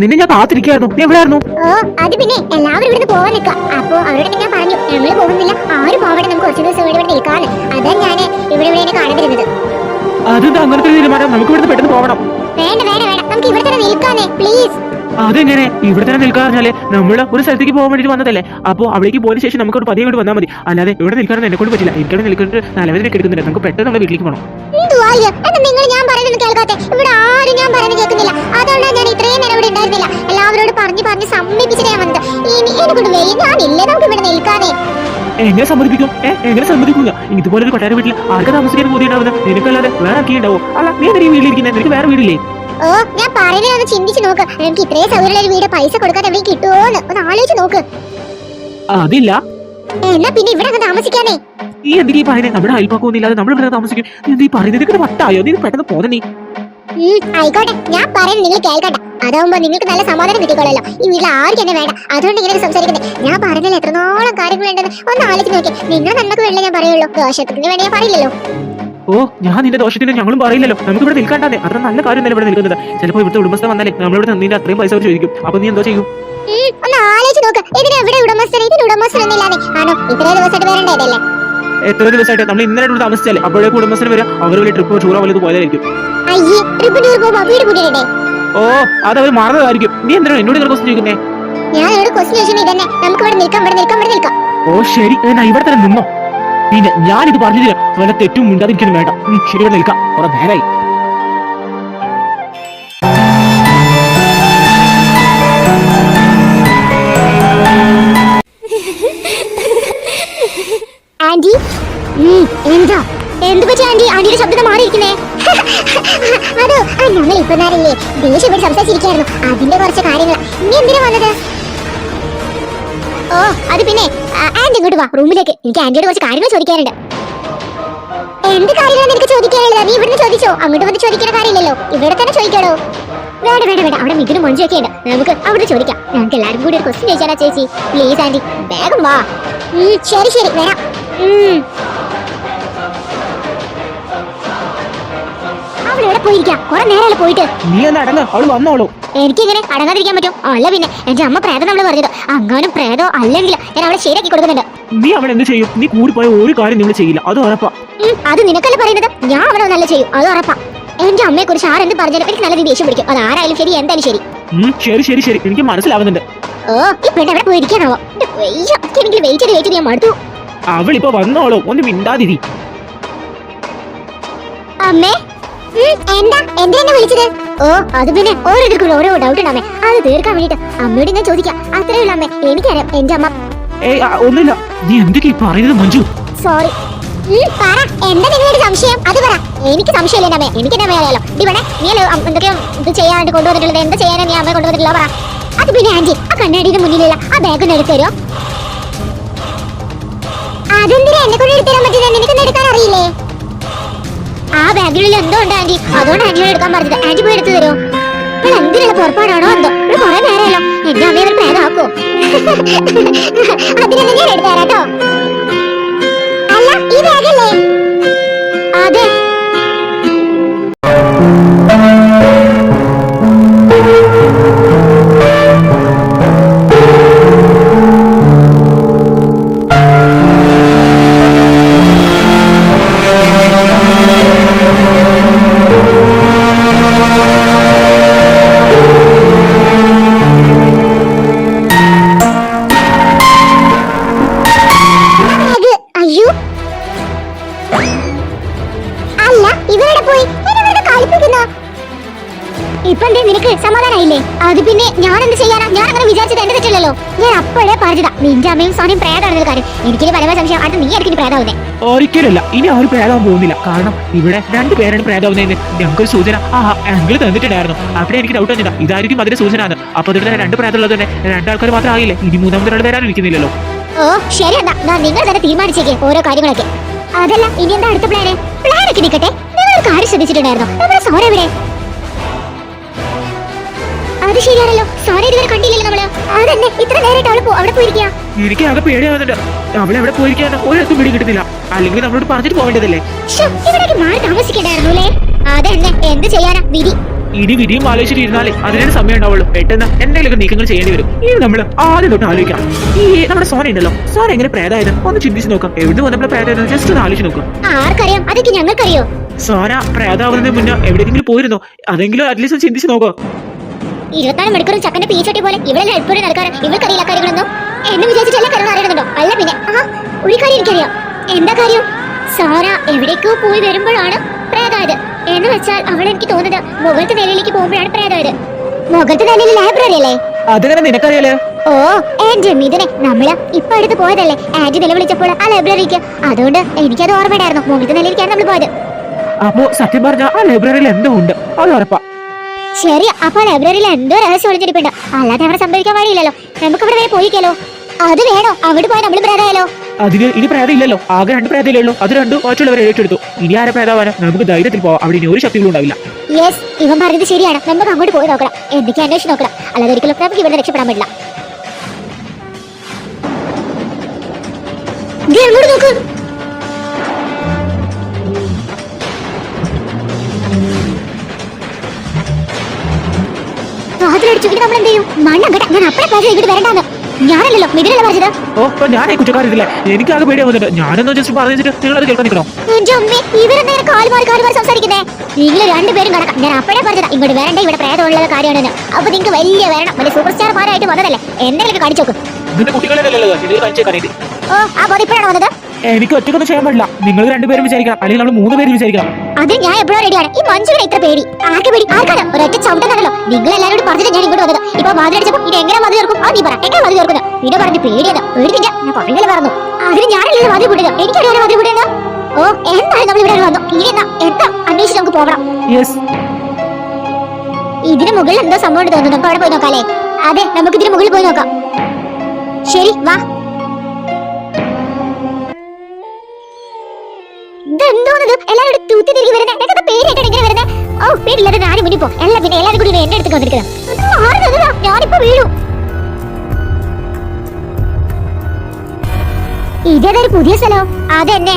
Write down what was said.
നിന്നെ ഞാൻ കാത്തിരിക്കായിരുന്നു നീ എവിടെയായിരുന്നു? ഓ അത് പിന്നെ എല്ലാവരും ഇവിടുന്ന് പോവാൻ നിൽക്കുക. അപ്പോ അവരോട് ഞാൻ പറഞ്ഞു നമ്മൾ പോകുന്നില്ല. ആരും പോവട്ടെ നമുക്ക് കുറച്ച് ദിവസം ഇവിടെ ഇവിടെ നിൽക്കാന്ന് അതാ ഞാൻ ഇവിടെ ഇവിടെ കാണിച്ചിരുന്നത് അതെന്താ അങ്ങനത്തെ തീരുമാനം? നമുക്ക് ഇവിടുന്ന് പെട്ടെന്ന് പോകണം വേണ്ട വേണ്ട വേണ്ട. നമുക്ക് ഇവിടെ തന്നെ നിൽക്കാനേ പ്ലീസ് അതെങ്ങനെ? ഇവിടെ തന്നെ നിൽക്കാറിഞ്ഞാൽ നമ്മൾ ഒരു സ്ഥലത്തേക്ക് പോകാൻ വേണ്ടി വന്നതല്ലേ? അപ്പോൾ അവിടേക്ക് പോയതിനു ശേഷം നമുക്ക് ഒരു പതിയെ കൊണ്ട് വന്നാൽ മതി. അല്ലാതെ ഇവിടെ നിൽക്കാൻ എന്നെ കൊണ്ട് പറ്റില്ല. എനിക്കവിടെ നിൽക്കുന്നത് നിലവിലേക്ക് എടുക്കുന്നില്ല നമുക്ക് പെട്ടെന്ന് നമ്മുടെ വീട്ടിലേക്ക് പോകണം നിങ്ങൾ ഞാൻ പറയുന്നത് കേൾക്കാത്തെ. ഇവിടെ ആരും ഞാൻ പറയുന്നത് കേൾക്കുന്നില്ല. അതുകൊണ്ടാണ് ഞാൻ ഇത്രയും നേരം ഇവിടെ ഉണ്ടായിരുന്നില്ല. എല്ലാവരോട് പറഞ്ഞു പറഞ്ഞ് സമ്മതിപ്പിച്ചിട്ട് ഞാൻ വന്നത്. ഇനി എന്നെ കൊണ്ട് വയ്യ ഞാനില്ലേ നമുക്ക് ഇവിടെ നിൽക്കാനേ. എങ്ങനെ സമ്മതിപ്പിക്കും? എങ്ങനെ സമ്മതിക്കില്ല ഇതുപോലെ ഒരു കൊട്ടാര വീട്ടിൽ ആർക്കാ താമസിക്കാൻ ബോധ്യണ്ടാവുന്നത് നിനക്കല്ലാതെ വേറെ ആക്കിയുണ്ടാവോ അല്ല നീ എന്തെങ്കിലും വീട്ടിലിരിക്കുന്നത് നിനക്ക് വേറെ വീടില്ലേ? ഓ ഞാൻ പറയുന്നത് ഒന്ന് ചിന്തിച്ച് നോക്ക്. എനിക്ക് ഇത്രേ സൗകര്യമുള്ള ഒരു വീട് പൈസ കൊടുക്കാൻ എവിടെ കിട്ടുമോന്ന് ഒന്ന് ആലോചിച്ച് നോക്ക്. അതില്ല. എന്നാ പിന്നെ ഇവിടെ അങ്ങ് താമസിക്കാനേ. നീ എന്തിനീ പറയുന്നത് നമ്മുടെ അയൽപ്പക്കമൊന്നും ഇല്ലാതെ നമ്മൾ ഇവിടെ താമസിക്കും. നീ എന്താ പറയുന്നത് ഇവിടെ വട്ടായോ? നീ പെട്ടെന്ന് പോന്നെ നീ. ആയിക്കോട്ടെ. ഞാൻ പറയുന്നത് നിങ്ങൾ കേൾക്കട്ടെ അതാവുമ്പോ നിങ്ങൾക്ക് നല്ല സമാധാനം കിട്ടിക്കോളല്ലോ. ഈ വീട്ടിൽ ആർക്കും എന്നെ വേണ്ട. അതുകൊണ്ട് ഇങ്ങനെ സംസാരിക്കുന്നത് ഞാൻ പറഞ്ഞതിൽ എത്രത്തോളം കാര്യങ്ങളുണ്ടെന്ന് ഒന്ന് ആലോചിച്ച് നോക്കി. നിങ്ങൾ നന്മക്ക് വേണ്ട ഞാൻ പറയുള്ളൂ. ദോഷത്തിന് വേണ്ടി ഞാൻ പറയില്ലല്ലോ. ഓ ഞാൻ നിന്റെ ദോഷത്തിന് ഞങ്ങളും പറയില്ലല്ലോ. നമുക്ക് ഇവിടെ നിൽക്കണ്ടേ അത്ര നല്ല കാര്യം തന്നെ ഇവിടെ നിൽക്കുന്നത്. ചിലപ്പോൾ ഇവിടുത്തെ ഉടമസ്ഥ വന്നാലേ നമ്മളിവിടെ നിന്നിന്റെ അത്രയും പൈസ അവർ ചോദിക്കും. അപ്പൊ നീ എന്തോ ചെയ്യും? ഒന്ന് ആലോചിച്ച് നോക്ക്. ഉടമസ്ഥൻ? ഇതിന് ആണോ? ഇത്രയും ദിവസമായിട്ട് എത്ര ദിവസമായിട്ട്? നമ്മൾ ഇന്നലെ ഇവിടെ താമസിച്ചാലേ അപ്പോഴേക്ക് ഉടമസ്ഥന് വരാം അവർ വലിയ ട്രിപ്പ് ടൂറോ പോകുമ്പോ വീട് കൂട്ടിയിടേ ഓ അത് അവർ മറന്നതായിരിക്കും. നീ എന്തിനാണ് എന്നോട് ഇങ്ങനെ ക്വസ്റ്റ്യൻ ചോദിക്കുന്നേ? ഞാൻ ഇവിടെ ക്വസ്റ്റ്യൻ ചോദിച്ചത് ഇതന്നെ. നമുക്ക് ഇവിടെ നിൽക്കാം ഇവിടെ നിൽക്കാം ഇവിടെ നിൽക്കാം. ഓ ശരി. ഇവിടെ തന്നെ നിന്നോ. പിന്നെ ഞാനിത് പറഞ്ഞില്ല വല്ല തെറ്റും മിണ്ടാതിരിക്കുന്നു വേണ്ട. നീ ശരി ഇവിടെ നിൽക്കാം. കുറെ നേരായി. അതോ ആ, ഇപ്പൊ നേരല്ലേ? ദേഷ്യം സംസാരിച്ചിരിക്കായിരുന്നു അതിന്റെ കുറച്ച് കാര്യങ്ങൾ. നീ എന്തിനാ വന്നത്? ഓ അത് പിന്നെ ആന്റി ഇങ്ങോട്ട് വാ റൂമിലേക്ക്. എനിക്ക് ആന്റിയോട് കുറച്ച് കാര്യങ്ങൾ ചോദിക്കാനുണ്ട്. എന്ത് കാര്യങ്ങളാണ് നിനക്ക് ചോദിക്കാനുള്ളത്? നീ ഇവിടുന്ന് ചോദിച്ചോ? അങ്ങോട്ട് വന്ന് ചോദിക്കേണ്ട കാര്യമില്ലല്ലോ. ഇവിടെ തന്നെ ചോദിക്കണോ? വേണ്ട വേണ്ട വേണ്ട. അവിടെ മിഥുനും മഞ്ചൊക്കെ ഉണ്ട്. നമുക്ക് അവിടെ ചോദിക്കാം. ഞങ്ങൾക്ക് എല്ലാവരും കൂടി ഒരു ക്വസ്റ്റ്യൻ ചോദിച്ചാലാ ചേച്ചി. Please aunty. വേഗം വാ. ശരി ശരി. വരാം. അവളിവിടെ പോയിരിക്കാം. കുറെ നേരം പോയിട്ട്. നീ എന്നാ അടങ്ങ. അവൾ വന്നോളൂ. എനിക്കിങ്ങനെ അടങ്ങാതിരിക്കാൻ പറ്റും. അല്ല പിന്നെ എന്റെ അമ്മ പ്രേതം നമ്മൾ പറഞ്ഞത്. അങ്ങാനും പ്രേതോ അല്ലെങ്കിൽ ഞാൻ അവളെ ശരിയാക്കി കൊടുക്കുന്നുണ്ട്. നീ അവൻ എന്ത് ചെയ്യും? നീ കൂടി പോയ ഒരു കാര്യം നിങ്ങൾ ചെയ്യില്ല. അത് ഉറപ്പാ. അത് നിനക്കല്ല പറയുന്നത്? ഞാൻ അവനെ നല്ല ചെയ്യും. അത് ഉറപ്പാ. എന്റെ അമ്മയെ കുറിച്ച് ആരെന്ത് പറഞ്ഞാലും എനിക്ക് നല്ല രീതി ദേഷ്യം പിടിക്കും. അത് ആരായാലും ശരി എന്തായാലും ശരി. ശരി ശരി ശരി. എനിക്ക് മനസ്സിലാവുന്നുണ്ട്. ഓ ഈ പെണ്ണ് എവിടെ പോയിരിക്കാനാവോ എനിക്ക് വെയിറ്റ് ചെയ്ത് വെയിറ്റ് ഞാൻ മടുത്തു. അവളിപ്പോ വന്നോളൂ. ഒന്ന് മിണ്ടാതിരി. അമ്മേ എന്താ? എന്തിനാ വിളിച്ചത്? ഓ അത് പിന്നെ ഓരോരുത്തർക്കും ഓരോ ഡൗട്ട് ഉണ്ടാമേ അത് തീർക്കാൻ വേണ്ടിട്ട് അമ്മയോട് ഞാൻ ചോദിക്കാം. അത്രേ ഉള്ളൂ അമ്മേ. എനിക്കറിയാം എന്റെ അമ്മ ഏയ് ആ, ഒന്നുമില്ല. നീ എന്തൊക്കെ ഈ പറയുന്നത് മഞ്ജു? സോറി പറ. എന്താ നിങ്ങളുടെ സംശയം? അത് പറ. എനിക്ക് സംശയമില്ല അമ്മേ. എനിക്ക് എന്നെ അറിയാലോ. ഇവിടെ നീ അല്ലേ അം- എന്തൊക്കെയോ ഇത് കൊണ്ടുവന്നിട്ടുള്ളത്? എന്താ ചെയ്യാനാണ് നീ അമ്മയെ കൊണ്ടുവന്നിട്ടില്ല പറ. അത് പിന്നെ ആന്റി ആ കണ്ണാടിയുടെ മുന്നിലുള്ള ആ ബാഗ് ഒന്ന് എടുത്തു തരുമോ അതെന്തിനാ എന്നെ കൊണ്ട് എടുത്തു തരാൻ പറ്റില്ല നിനക്കൊന്നും എടുക്കാൻ അറിയില്ലേ? ആ ബാഗിനുള്ളിൽ എന്തോ ഉണ്ട് ആന്റി. അതുകൊണ്ട് ആന്റിയോട് എടുക്കാൻ പറഞ്ഞത്. ആന്റി പോയി എടുത്തു തരുമോ? ഇപ്പോൾ എന്തിനുള്ള പുറപ്പാടാണോ എന്തോ? ഇവിടെ കുറെ നേരമല്ലോ. എന്റെ അമ്മയെ ഒരു പേരാക്കോ അതിനെല്ലാം ഞാൻ എടുത്തു തരാം അത് പിന്നെ ഞാൻ എന്ത് ചെയ്യാനാ? ഞാൻ അങ്ങനെ വിചാരിച്ചത് എന്റെ തെറ്റില്ലല്ലോ. ഞാൻ അപ്പോഴേ പറഞ്ഞതാ നിന്റെ അമ്മയും സോനിയും പ്രേതാണെന്ന കാര്യം. എനിക്ക് പരമ സംശയം അത് നീ എനിക്ക് പ്രേതാവുന്നേ. ഒരിക്കലല്ല ഇനി അവർ പ്രേതാവാൻ പോകുന്നില്ല. കാരണം ഇവിടെ രണ്ട് പേരാണ് പ്രേതാവുന്നതെന്ന്. ഞങ്ങൾക്കൊരു സൂചന ആ ആംഗിൾ തന്നിട്ടുണ്ടായിരുന്നു. അവിടെ എനിക്ക് ഡൗട്ട് വന്നില്ല ഇതായിരിക്കും അതിന്റെ സൂചന ആണ് അപ്പൊ ഇവിടെ രണ്ട് പ്രേതമുള്ളത് തന്നെ. രണ്ടാൾക്കാർ മാത്രം ആയില്ലേ ഇനി മൂന്നാമത്തെ ഒരാൾ വരാൻ ഇരിക്കുന്നില്ലല്ലോ. ഓ ശരി എന്നാ. നിങ്ങൾ തന്നെ തീരുമാനിച്ചേക്കെ ഓരോ കാര്യങ്ങളൊക്കെ. അതല്ല ഇനി എന്താ അടുത്ത പ്ലാന് പ്ലാനൊക്കെ നിൽക്കട്ടെ നിങ്ങൾ കാര്യം ശ്രദ്ധിച്ചിട്ടുണ്ടായിരുന്നു. നമ്മുടെ സോറ എവിടെ? അത് ശരിയാണല്ലോ സോന ഇതുവരെ കണ്ടില്ലല്ലോ നമ്മൾ. അതന്നെ ഇത്ര നേരമായിട്ട് അവൾ അവിടെ പോയിരിക്കുക എനിക്ക് ആകെ പേടിയാവുന്നുണ്ട്. അവൾ എവിടെ പോയിരിക്കാൻ ഒരിടത്തും പിടി കിട്ടുന്നില്ല. അല്ലെങ്കിൽ നമ്മളോട് പറഞ്ഞിട്ട് പോകേണ്ടതല്ലേ ഇവിടേക്ക് മാറി താമസിക്കണ്ടായിരുന്നു അല്ലേ? അതെന്നെ എന്ത് ചെയ്യാനാ വിധി? ഇടി വിരിയും ആലോചിച്ചിട്ട് ഇരുന്നാലേ അതിനൊരു സമയം ഉണ്ടാവുള്ളൂ. പെട്ടെന്ന് എന്തെങ്കിലുമൊക്കെ നീക്കങ്ങൾ ചെയ്യേണ്ടി വരും. ഇനി നമ്മൾ ആദ്യം തൊട്ട് ആലോചിക്കാം. ഈ നമ്മുടെ സോന ഉണ്ടല്ലോ. സോന എങ്ങനെ പ്രേതായത് ഒന്ന് ചിന്തിച്ച് നോക്കാം. എവിടെ വന്നപ്പോൾ പ്രേതായത് ജസ്റ്റ് ഒന്ന് ആലോചിച്ച് നോക്കാം. ആർക്കറിയാം? അതൊക്കെ ഞങ്ങൾക്കറിയോ? സോന പ്രേതാവുന്നതിന് മുന്നേ എവിടെയെങ്കിലും പോയിരുന്നോ? അതെങ്കിലും അറ്റ്ലീസ്റ്റ് ചിന്തിച്ച് നോക്കാം. ഇരുപത്തിനാല് മണിക്കൂറും ചക്കന്റെ പീച്ചട്ടി പോലെ ഇവിടെ എപ്പോഴും നടക്കാറ്? ഇവൾക്കറിയില്ല കാര്യങ്ങളൊന്നും. എന്ന് വിചാരിച്ചിട്ടല്ല കാര്യങ്ങളും അറിയണമെന്നുണ്ടോ അല്ല പിന്നെ. ആ ഒരു കാര്യം എനിക്കറിയാം. എന്താ കാര്യം? സാറ എവിടേക്കോ പോയി വരുമ്പോഴാണ് പ്രേതായത്. എന്ന് വെച്ചാൽ അവിടെ എനിക്ക് തോന്നുന്നത് മുഖത്ത് നിലയിലേക്ക് പോകുമ്പോഴാണ് പ്രേതായത്. മുഖത്ത് നിലയിൽ ലൈബ്രറി അല്ലേ അതെങ്ങനെ നിനക്കറിയാലേ? ഓ എന്റെ മിഥുനെ നമ്മൾ ഇപ്പൊ അടുത്ത് പോയതല്ലേ? ആന്റി നിലവിളിച്ചപ്പോൾ ആ ലൈബ്രറിക്ക് അതുകൊണ്ട് എനിക്കത് ഓർമ്മയുണ്ടായിരുന്നു മുഖത്ത് നിലയിലേക്കാണ് നമ്മൾ പോയത്. അപ്പോ സത്യം പറഞ്ഞ ആ ലൈബ്രറിയിൽ എന്തോ ഉണ്ട്. അത് ഉറപ്പാ. ശരി അപ്പൊ ലൈബ്രറിയിൽ എന്തോ രഹസ്യം ഒളിഞ്ഞിരിപ്പുണ്ട് അല്ലാതെ അവിടെ സംഭവിക്കാൻ വഴിയില്ലല്ലോ. നമുക്ക് അവിടെ വരെ പോയിക്കല്ലോ അത് വേണോ? അവിടെ പോയാൽ നമ്മൾ പ്രേതായാലോ അതിന് ഇനി പ്രേതം ഇല്ലല്ലോ ആകെ രണ്ട് പ്രേതയിലേ ഉള്ളൂ. അത് രണ്ടും മറ്റുള്ളവരെ ഏറ്റെടുത്തു. ഇനി ആരെ പ്രേതാവാനോ നമുക്ക് ധൈര്യത്തിൽ പോവാം. അവിടെ ഇനി ഒരു ശക്തികളും ഉണ്ടാവില്ല. യെസ് ഇവൻ പറഞ്ഞത് ശരിയാണ്. നമുക്ക് അങ്ങോട്ട് പോയി നോക്കണം. എന്തൊക്കെ അന്വേഷിച്ച് നോക്കണം. അല്ലാതെ ഒരിക്കലും നമുക്ക് ഇവിടെ രക്ഷപ്പെടാൻ പറ്റില്ല ദേ നമ്മൾ എന്ത് ചെയ്യും? മണ്ണം ഞാൻ അപ്പഴേ പറഞ്ഞത് ഇങ്ങോട്ട് വരണ്ടാന്ന്. ഞാനല്ലല്ലോ മിഥുനല്ല പറഞ്ഞത് ഓ കുറ്റക്കാരില്ല എനിക്ക് ആകെ ഞാനൊന്നും ജസ്റ്റ് പറഞ്ഞിട്ട് നിങ്ങൾ അത് കേൾക്കാൻ നിൽക്കണോ? എന്റെ അമ്മേ ഇവരെന്താ കാൽ മാറി കാൽ മാറി സംസാരിക്കുന്നേ? നിങ്ങൾ രണ്ടുപേരും കണക്കാം ഞാൻ അപ്പഴേ പറഞ്ഞതാ ഇങ്ങോട്ട് വരണ്ട ഇവിടെ പ്രേതമുള്ള കാര്യമാണെന്ന്. അപ്പൊ നിങ്ങൾക്ക് വലിയ വരണം. വലിയ സൂപ്പർ സ്റ്റാർമാരായിട്ട് വന്നതല്ലേ? എന്തെങ്കിലും കാണിച്ചു നോക്ക്. ഓ ആ ബോധം ഇപ്പോഴാണ് വന്നത്? എനിക്ക് ഒറ്റക്കൊന്നും ചെയ്യാൻ പാടില്ല. നിങ്ങൾ രണ്ടുപേരും വിചാരിക്കണം. അല്ലെങ്കിൽ നമ്മൾ മൂന്ന് പേര് വിചാരിക്കണം. അതിന് ഞാൻ എപ്പോഴും റെഡിയാണ് ഈ മഞ്ജുവിനെ ഇത്ര പേടി. ആകെ പേടി. ആർക്കാണ്? ഒരൊറ്റ ചവിട്ടുന്നല്ലോ നിങ്ങൾ എല്ലാവരോടും പറഞ്ഞിട്ട് ഞാൻ ഇങ്ങോട്ട് വന്നത്. ഇപ്പൊ വാതിലടിച്ചപ്പോ ഇത് എങ്ങനെ വാതിൽ തീർക്കും ആ നീ പറ. എങ്ങനെ മതി തീർക്കുന്നത് ഇത് പറഞ്ഞ് പേടിയത് പേടിക്കില്ല ഞാൻ പറഞ്ഞില്ല പറഞ്ഞു അതിന് ഞാനല്ലേ മതി കൂട്ടുക എനിക്കറിയാം വാതിൽ കൂട്ടുക ഓ എന്തായാലും നമ്മൾ ഇവിടെ വന്നു. ഇനി എന്നാ? എന്താ? അന്വേഷിച്ച് നമുക്ക് പോകണം ഇതിന് മുകളിൽ എന്തോ സംഭവം തോന്നുന്നു. നമുക്ക് അവിടെ പോയി നോക്കാല്ലേ? അതെ നമുക്ക് ഇതിന് മുകളിൽ പോയി നോക്കാം. ശരി വാ. ഇതെന്തോന്നത് എല്ലാവരും തൂത്തി തിരികെ വരുന്നത് ഇങ്ങനെ വരുന്നത് ഓ പേരില്ലാതെ ഞാനും മുന്നിൽ പോ. എല്ലാം പിന്നെ എല്ലാവരും കൂടി എന്റെ അടുത്ത് വന്നിരിക്കുന്നത് ഞാനിപ്പോ വീഴു ഇതേതൊരു പുതിയ സ്ഥലം? അതെന്നെ.